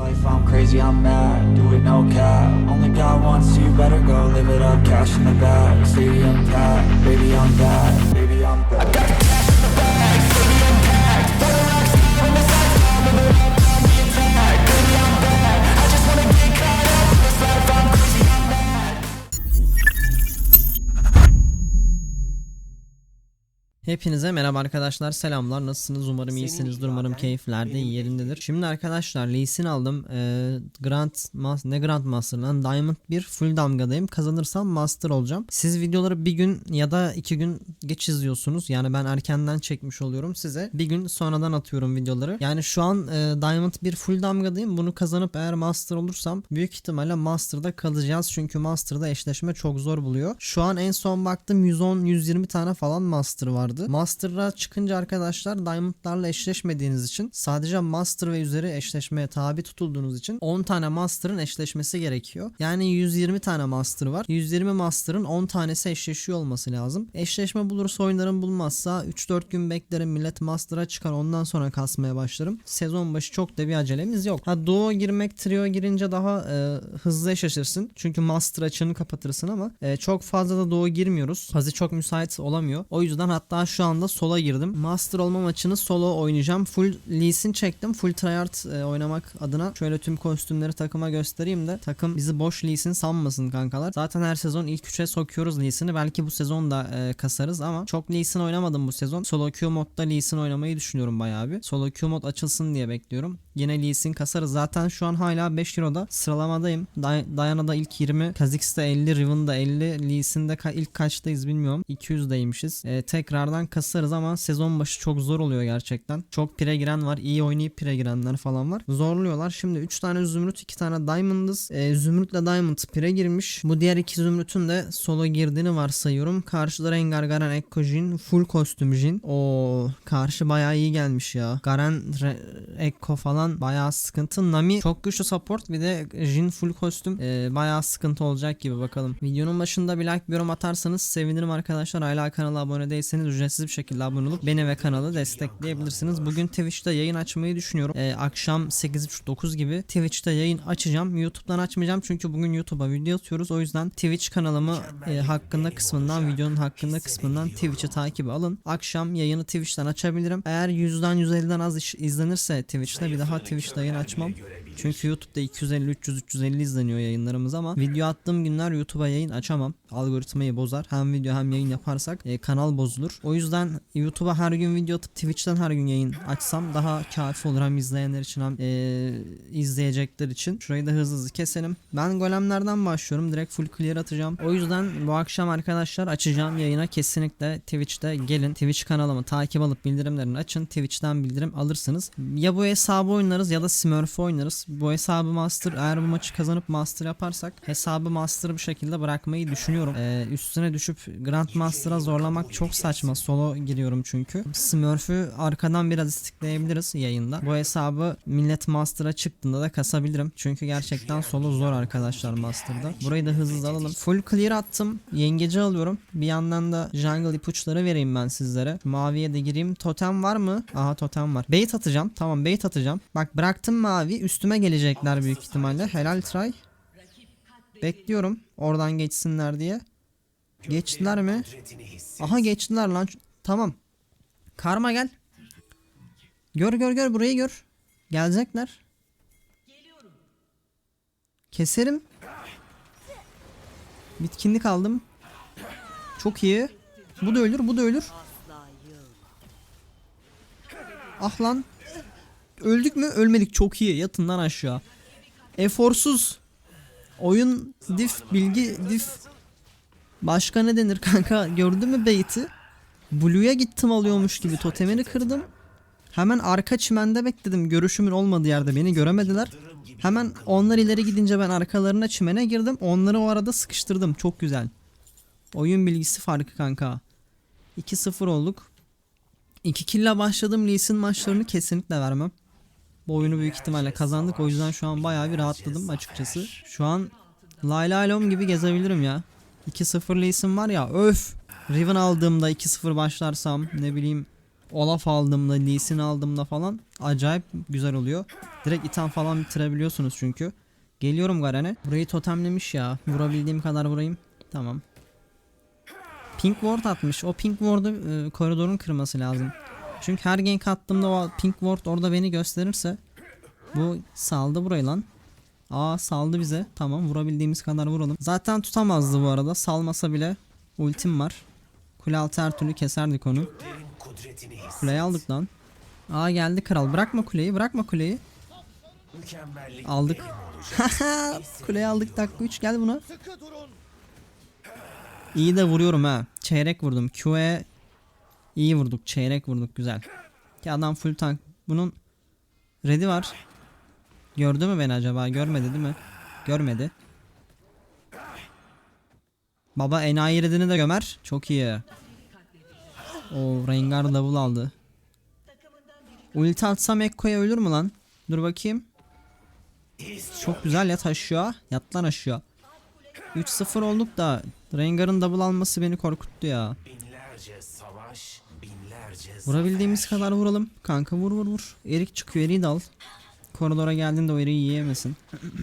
life, I'm crazy, I'm mad, do it no cap. Only one, so you. Better go live it up. Cash in the bag, stadium packed. Baby, I'm back, baby, I'm back Hepinize merhaba arkadaşlar. Selamlar. Nasılsınız? Umarım iyisinizdir umarım keyifler de yerindedir. Şimdi arkadaşlar Lee Sin aldım. Ee, Grand Mas ne Grand Master lan Diamond 1 full damgadayım. Kazanırsam Master olacağım. Siz videoları bir gün ya da iki gün geç izliyorsunuz. Yani ben erkenden çekmiş oluyorum size. Bir gün sonradan atıyorum videoları. Yani şu an e, Diamond 1 full damgadayım. Bunu kazanıp eğer Master olursam büyük ihtimalle Master'da kalacağız. Çünkü Master'da eşleşme çok zor buluyor. Şu an en son baktım 110-120 tane falan Master vardı. Master'a çıkınca arkadaşlar Diamond'larla eşleşmediğiniz için sadece Master ve üzeri eşleşmeye tabi tutulduğunuz için 10 tane Master'ın eşleşmesi gerekiyor. Yani 120 tane Master var. 120 Master'ın 10 tanesi eşleşiyor olması lazım. Eşleşme bulursa oynarım bulmazsa 3-4 gün beklerim millet Master'a çıkar ondan sonra kasmaya başlarım. Sezon başı çok da bir acelemiz yok. Ha Duo girmek Trio girince daha e, hızlı eşleşirsin. Çünkü Master açığını kapatırsın ama e, çok fazla da Duo girmiyoruz. Hazi çok müsait olamıyor. O yüzden hatta şu anda sola girdim. Master olma maçını solo oynayacağım. Full Lee Sin çektim. Full tryhard e, oynamak adına şöyle tüm kostümleri takıma göstereyim de takım bizi boş Lee Sin sanmasın kankalar. Zaten her sezon ilk 3'e sokuyoruz Lee Sin'i. Belki bu sezon da e, kasarız ama çok Lee Sin oynamadım bu sezon. Solo Q modda Lee Sin oynamayı düşünüyorum bayağı bir. Solo Q mod açılsın diye bekliyorum. Yine Lee Sin. Zaten şu an hala 5 Hero'da sıralamadayım. Day- ilk 20, Kha'Zix'te 50, Riven'da 50, Lee Sin'de ka- ilk kaçtayız bilmiyorum. 200'deymişiz. E, tekrardan kasarız ama sezon başı çok zor oluyor gerçekten. Çok pire giren var. iyi oynayıp pire girenler falan var. Zorluyorlar. Şimdi 3 tane Zümrüt, 2 tane Diamond'ız. E, Zümrüt'le Diamond pire girmiş. Bu diğer iki Zümrüt'ün de solo girdiğini varsayıyorum. Karşıda Rengar, Garen, Ekko, Jin. Full kostüm Jin. O karşı bayağı iyi gelmiş ya. Garen, Re- Ekko falan bayağı sıkıntı. Nami çok güçlü support. Bir de Jin full kostüm. E, bayağı sıkıntı olacak gibi bakalım. Videonun başında bir like bir yorum atarsanız sevinirim arkadaşlar. Hala kanala abone değilseniz ücretsiz bir şekilde abone olup beni ve kanalı destekleyebilirsiniz. Bugün Twitch'te yayın açmayı düşünüyorum. E, akşam 8.30-9 gibi Twitch'te yayın açacağım. YouTube'dan açmayacağım çünkü bugün YouTube'a video atıyoruz. O yüzden Twitch kanalımı e, hakkında kısmından videonun hakkında kısmından Twitch'i takip alın. Akşam yayını Twitch'ten açabilirim. Eğer 100'den 150'den az izlenirse Twitch'te bir daha Twitch'te yayın açmam. Çünkü YouTube'da 250 300 350 izleniyor yayınlarımız ama video attığım günler YouTube'a yayın açamam. Algoritmayı bozar. Hem video hem yayın yaparsak e, kanal bozulur. O yüzden YouTube'a her gün video atıp Twitch'ten her gün yayın açsam daha kafi olur hem izleyenler için hem e, izleyecekler için. Şurayı da hızlı hızlı keselim. Ben golemlerden başlıyorum. Direkt full clear atacağım. O yüzden bu akşam arkadaşlar açacağım yayına kesinlikle Twitch'te gelin. Twitch kanalımı takip alıp bildirimlerini açın. Twitch'ten bildirim alırsınız. Ya bu hesabı oynarız ya da Smurf oynarız. Bu hesabı master eğer bu maçı kazanıp master yaparsak hesabı master bir şekilde bırakmayı düşünüyorum. Ee, üstüne düşüp Grand Master'a zorlamak çok saçma. Solo giriyorum çünkü. Smurf'ü arkadan biraz istikleyebiliriz yayında. Bu hesabı millet master'a çıktığında da kasabilirim. Çünkü gerçekten solo zor arkadaşlar master'da. Burayı da hızlı alalım. Full clear attım. Yengeci alıyorum. Bir yandan da jungle ipuçları vereyim ben sizlere. Maviye de gireyim. Totem var mı? Aha totem var. Bait atacağım. Tamam bait atacağım. Bak bıraktım mavi. Üstüme gelecekler büyük ihtimalle. Helal try. Bekliyorum. Oradan geçsinler diye. Geçtiler mi? Aha geçtiler lan. Tamam. Karma gel. Gör gör gör burayı gör. Gelecekler. Keserim. Bitkinlik aldım. Çok iyi. Bu da ölür, bu da ölür. Ah lan. Öldük mü? Ölmedik. Çok iyi. Yatın lan aşağı. Eforsuz. Oyun diff, bilgi diff. Başka ne denir kanka? Gördün mü bait'i? Blue'ya gittim alıyormuş gibi totemini kırdım. Hemen arka çimende bekledim. Görüşümün olmadığı yerde beni göremediler. Hemen onlar ileri gidince ben arkalarına çimene girdim. Onları o arada sıkıştırdım. Çok güzel. Oyun bilgisi farkı kanka. 2-0 olduk. 2 killa başladım. Lee Sin maçlarını kesinlikle vermem. Bu oyunu büyük ihtimalle kazandık. O yüzden şu an bayağı bir rahatladım açıkçası. Şu an Layla Alom gibi gezebilirim ya. 2-0 Lee Sin var ya öf. Riven aldığımda 2-0 başlarsam ne bileyim Olaf aldığımda, Lee aldığımda falan acayip güzel oluyor. Direkt item falan bitirebiliyorsunuz çünkü. Geliyorum Garen'e. Burayı totemlemiş ya. Vurabildiğim kadar vurayım. Tamam. Pink ward atmış. O pink ward'u e, koridorun kırması lazım. Çünkü her gank attığımda o pink ward orada beni gösterirse bu saldı burayı lan. Aa saldı bize. Tamam vurabildiğimiz kadar vuralım. Zaten tutamazdı bu arada. Salmasa bile ultim var. Kule altı her türlü keserdik onu. Kuleyi aldık lan. Aa geldi kral. Bırakma kuleyi. Bırakma kuleyi. Aldık. kuleyi aldık dakika 3 gel buna. İyi de vuruyorum ha. Çeyrek vurdum. Q'ye iyi vurduk. Çeyrek vurduk güzel. Ki adam full tank. Bunun ready var. Gördü mü beni acaba? Görmedi değil mi? Görmedi. Baba enayi redini de gömer. Çok iyi. O Rengar double aldı. Ulti atsam Ekko'ya ölür mü lan? Dur bakayım. Çok güzel yat aşağı. Yat lan aşağı. 3-0 olduk da Rengar'ın double alması beni korkuttu ya. Vurabildiğimiz kadar vuralım. Kanka vur vur vur. Erik çıkıyor eriği de al. Koridora geldiğinde o eriği yiyemesin.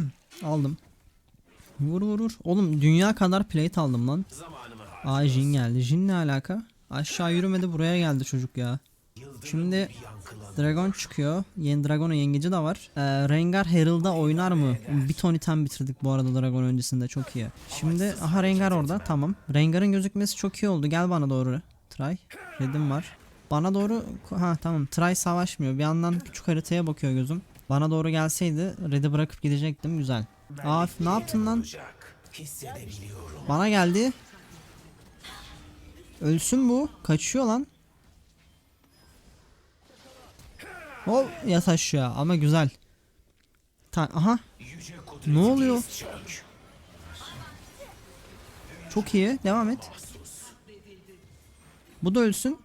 Aldım. Vur vur vur. Oğlum dünya kadar plate aldım lan. Aa Jin geldi. Jin ne alaka? Aşağı yürümedi buraya geldi çocuk ya. Şimdi Dragon çıkıyor. Yeni Dragon'un yengeci de var. Ee, Rengar Herald'da oynar mı? Bir ton item bitirdik bu arada Dragon öncesinde çok iyi. Şimdi aha Rengar orada tamam. Rengar'ın gözükmesi çok iyi oldu. Gel bana doğru. Try. Red'im var. Bana doğru ha tamam. Try savaşmıyor. Bir yandan küçük haritaya bakıyor gözüm. Bana doğru gelseydi Red'i bırakıp gidecektim. Güzel. Aa ne yaptın lan? Bana geldi. Ölsün bu. Kaçıyor lan. Hop yat aşağı ama güzel. Ta Aha ne oluyor? Çok iyi. Devam et. Bu da ölsün.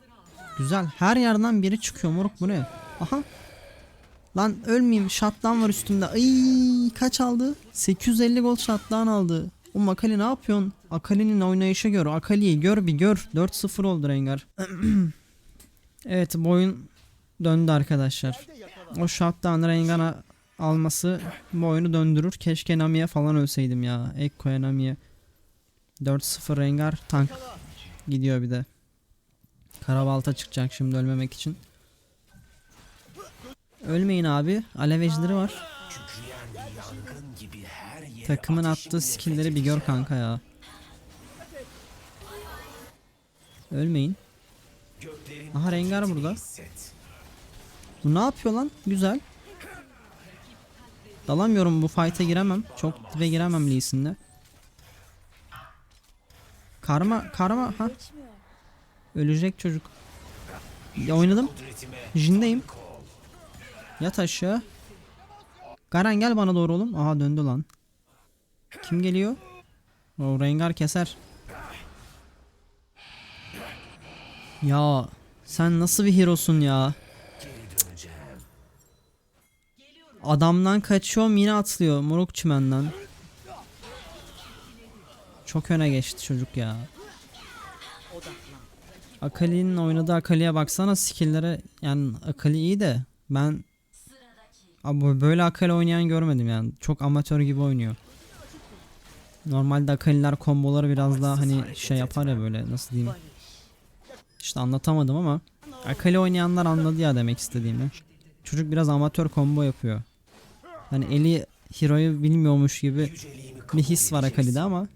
Güzel. Her yerden biri çıkıyor moruk bu ne? Aha. Lan ölmeyeyim. Shotdown var üstümde. Ay kaç aldı? 850 gold shotdown aldı. O Akali ne yapıyorsun? Akali'nin oynayışı gör. Akali'yi gör bir gör. 4-0 oldu Rengar. evet bu oyun döndü arkadaşlar. O shotdown Rengar'a alması bu oyunu döndürür. Keşke Nami'ye falan ölseydim ya. Ekko'ya Nami'ye. 4-0 Rengar tank gidiyor bir de. Karabalta çıkacak şimdi ölmemek için. Ölmeyin abi. Alev var. Takımın attığı skillleri bir gör kanka ya. Ölmeyin. Aha Rengar burada. Bu ne yapıyor lan? Güzel. Dalamıyorum bu fight'e giremem. Çok dibe giremem Lee Sin'le. Karma karma ha. Ölecek çocuk. Ya oynadım. Jin'deyim. Yat aşağı. Garen gel bana doğru oğlum. Aha döndü lan. Kim geliyor? O Rengar keser. Ya sen nasıl bir hero'sun ya? Adamdan kaçıyorum yine atlıyor moruk çimenden. Çok öne geçti çocuk ya. Akali'nin oynadığı Akali'ye baksana skill'lere yani Akali iyi de ben Abi böyle Akali oynayan görmedim yani. Çok amatör gibi oynuyor. Normalde Akali'ler komboları biraz daha hani şey yapar ya böyle nasıl diyeyim. İşte anlatamadım ama Akali oynayanlar anladı ya demek istediğimi. Çocuk biraz amatör combo yapıyor. Hani eli Hero'yu bilmiyormuş gibi bir his var Akali'de ama.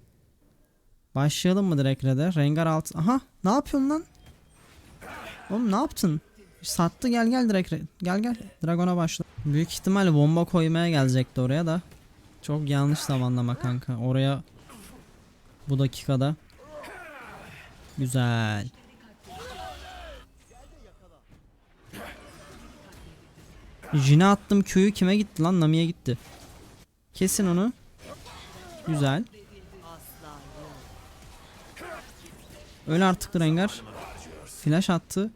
Başlayalım mı direkt Red'e? Rengar alt. Aha ne yapıyorsun lan? Oğlum ne yaptın? Sattı gel gel direkt. Re- Gel gel. Dragon'a başla. Büyük ihtimalle bomba koymaya gelecekti oraya da. Çok yanlış zamanlama kanka. Oraya bu dakikada. Güzel. Jine attım Q'yu kime gitti lan? Nami'ye gitti. Kesin onu. Güzel. Öl artık Rengar. Flash attı.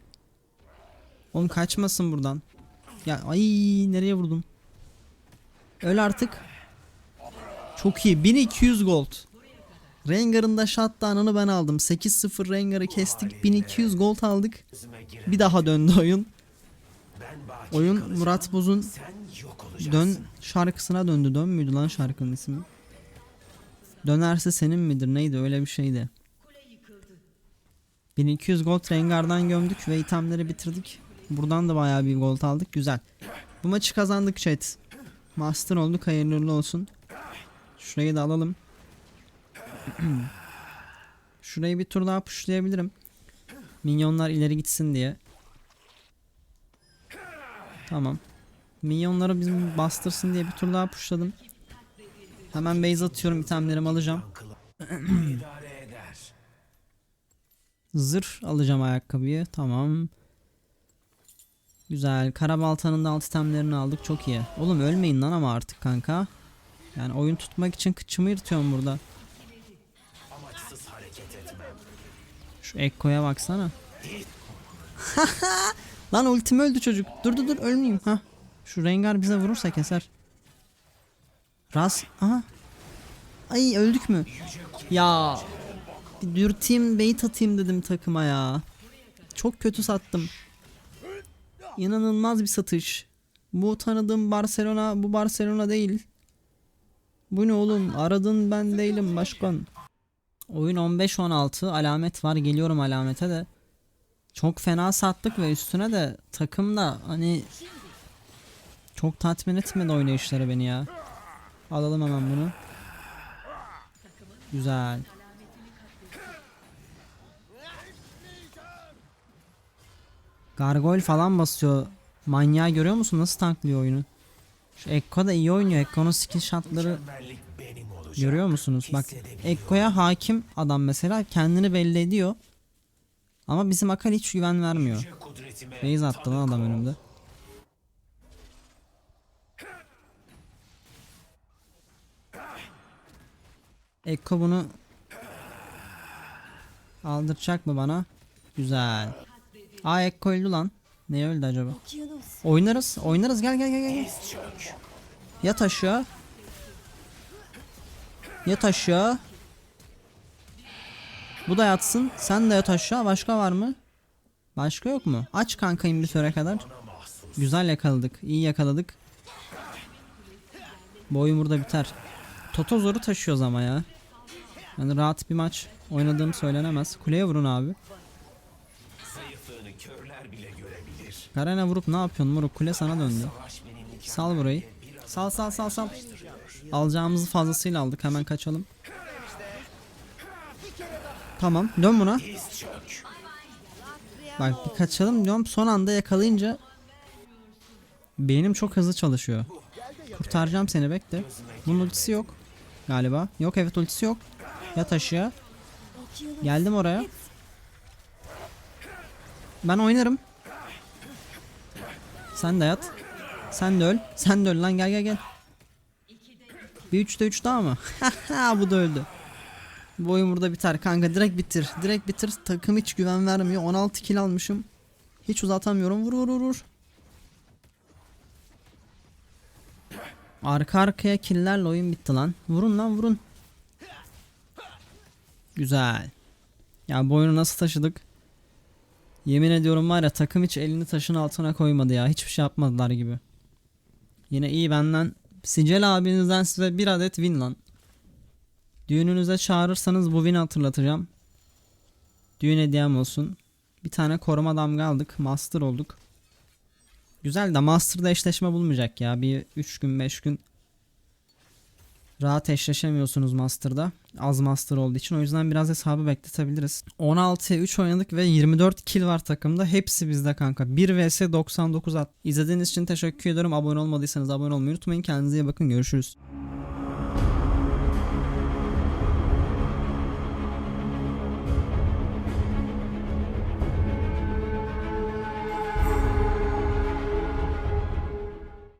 Oğlum kaçmasın buradan. Ya ay nereye vurdum? Öl artık. Çok iyi. 1200 gold. Rengar'ın da shutdown'ını ben aldım. 8-0 Rengar'ı kestik. 1200 gold aldık. Bir daha döndü oyun. Oyun. Murat Boz'un. Dön şarkısına döndü. Dön müydü lan şarkının ismi? Dönerse senin midir neydi öyle bir şeydi. 1200 gold Rengar'dan gömdük ve itemleri bitirdik. Buradan da bayağı bir gold aldık. Güzel. Bu maçı kazandık chat. Master olduk hayırlı olsun. Şurayı da alalım. Şurayı bir tur daha pushlayabilirim. Minyonlar ileri gitsin diye. Tamam. Minyonları bizim bastırsın diye bir tur daha pushladım. Hemen base atıyorum itemlerimi alacağım. Zırh alacağım ayakkabıyı. Tamam. Güzel. Karabaltanın da alt itemlerini aldık. Çok iyi. Oğlum ölmeyin lan ama artık kanka. Yani oyun tutmak için kıçımı yırtıyorum burada. Şu Ekko'ya baksana. lan ultim öldü çocuk. Dur dur dur ölmeyeyim. ha. Şu Rengar bize vurursa keser. Ras. Aha. Ay öldük mü? Ya. Bir dürteyim bait atayım dedim takıma ya. Çok kötü sattım. İnanılmaz bir satış. Bu tanıdığım Barcelona bu Barcelona değil. Bu ne oğlum? Aradın ben değilim başkan. Oyun 15-16 alamet var geliyorum alamete de. Çok fena sattık ve üstüne de takım da hani çok tatmin etmedi oynayışları beni ya. Alalım hemen bunu. Güzel. Gargoyle falan basıyor. Manyağı görüyor musun? Nasıl tanklıyor oyunu? Şu Ekko da iyi oynuyor. Ekko'nun skill shotları. Görüyor musunuz? Bak. Ekko'ya hakim adam mesela kendini belli ediyor. Ama bizim Akali hiç güven vermiyor. Beyz attı lan adam önümde. Ekko bunu aldıracak mı bana? Güzel. Aa Ekko öldü lan. Ne öldü acaba? Oynarız. Oynarız. Gel gel gel gel. Yat aşağı. Yat aşağı. Bu da yatsın. Sen de yat aşağı. Başka var mı? Başka yok mu? Aç kanka invitöre kadar. Güzel yakaladık. İyi yakaladık. Bu burada biter. Toto zoru taşıyoruz ama ya. Yani rahat bir maç oynadığım söylenemez. Kuleye vurun abi. Garena vurup ne yapıyorsun moruk? Kule sana döndü. Sal burayı. Sal sal sal sal. Alacağımızı fazlasıyla aldık. Hemen kaçalım. Tamam. Dön buna. Bak bir kaçalım diyorum. Son anda yakalayınca beynim çok hızlı çalışıyor. Kurtaracağım seni bekle. Bunun ultisi yok. Galiba. Yok evet ultisi yok. Yat aşağı. Geldim oraya. Ben oynarım. Sen de yat. Sen de öl. Sen de öl lan gel gel gel. Bir 3'te 3 daha mı? Bu da öldü. Bu oyun burada biter kanka direkt bitir. Direkt bitir. Takım hiç güven vermiyor. 16 kill almışım. Hiç uzatamıyorum. Vur vur vur. Arka arkaya killlerle oyun bitti lan. Vurun lan vurun. Güzel. Ya bu oyunu nasıl taşıdık? Yemin ediyorum var ya takım hiç elini taşın altına koymadı ya. Hiçbir şey yapmadılar gibi. Yine iyi benden. Sicel abinizden size bir adet win lan. Düğününüze çağırırsanız bu win'i hatırlatacağım. Düğün hediyem olsun. Bir tane koruma damga aldık. Master olduk. Güzel de Master'da eşleşme bulmayacak ya. Bir 3 gün 5 gün rahat eşleşemiyorsunuz Master'da. Az Master olduğu için. O yüzden biraz hesabı bekletebiliriz. 16'ya 3 oynadık ve 24 kill var takımda. Hepsi bizde kanka. 1 vs 99 at. İzlediğiniz için teşekkür ederim. Abone olmadıysanız abone olmayı unutmayın. Kendinize iyi bakın. Görüşürüz.